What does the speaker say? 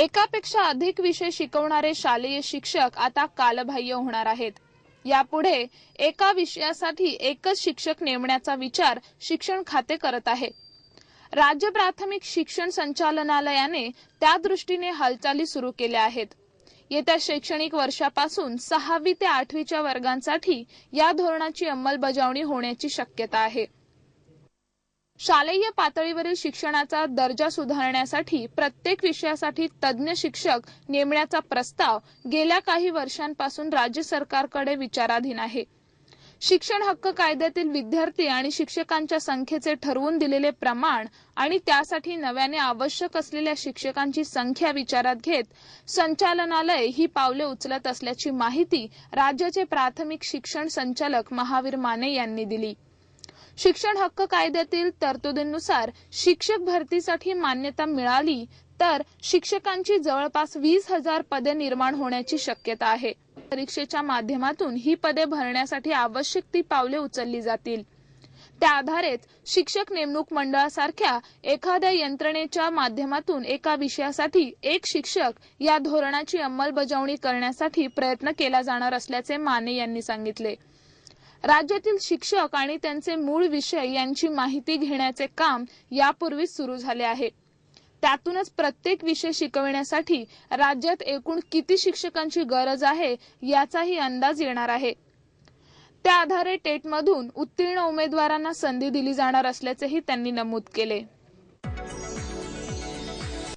एकापेक्षा अधिक विषय शिकवणारे शालेय शिक्षक आता कालबाह्य होणार आहेत. यापुढे एका विषयासाठी एकच शिक्षक नेमण्याचा विचार शिक्षण खाते करत आहे. राज्य प्राथमिक शिक्षण संचालनालयाने त्या दृष्टीने हालचाली सुरू केल्या आहेत. येत्या शैक्षणिक वर्षापासून सहावी ते आठवीच्या वर्गांसाठी या धोरणाची अंमलबजावणी होण्याची शक्यता आहे. शालेय पातळीवरील शिक्षणाचा दर्जा सुधारण्यासाठी प्रत्येक विषयासाठी तज्ज्ञ शिक्षक नेमण्याचा प्रस्ताव गेल्या काही वर्षांपासून राज्य सरकारकडे विचाराधीन आहे. शिक्षण हक्क कायद्यातील विद्यार्थी आणि शिक्षकांच्या संख्येचे ठरवून दिलेले प्रमाण आणि त्यासाठी नव्याने आवश्यक असलेल्या शिक्षकांची संख्या विचारात घेत संचालनालय ही पावले उचलत असल्याची माहिती राज्याचे प्राथमिक शिक्षण संचालक महावीर माने यांनी दिली. शिक्षण हक्क कायद्यातील तरतुदींनुसार शिक्षक भरतीसाठी मान्यता मिळाली तर शिक्षकांची जवळपास वीस हजार पदे निर्माण होण्याची शक्यता आहे. परीक्षेच्या माध्यमातून ही पदे भरण्यासाठी आवश्यक ती पावले उचलली जातील. त्या आधारेच शिक्षक नेमणूक मंडळासारख्या एखाद्या यंत्रणेच्या माध्यमातून एका विषयासाठी एक शिक्षक या धोरणाची अंमलबजावणी करण्यासाठी प्रयत्न केला जाणार असल्याचे माने यांनी सांगितले. राज्यातील शिक्षक आणि त्यांचे मूळ विषय यांची माहिती घेण्याचे काम यापूर्वीच सुरू झाले आहे. त्यातूनच प्रत्येक विषय शिकविण्यासाठी राज्यात एकूण किती शिक्षकांची गरज आहे याचाही अंदाज येणार आहे. त्या आधारे टेटमधून उत्तीर्ण उमेदवारांना संधी दिली जाणार असल्याचेही त्यांनी नमूद केले.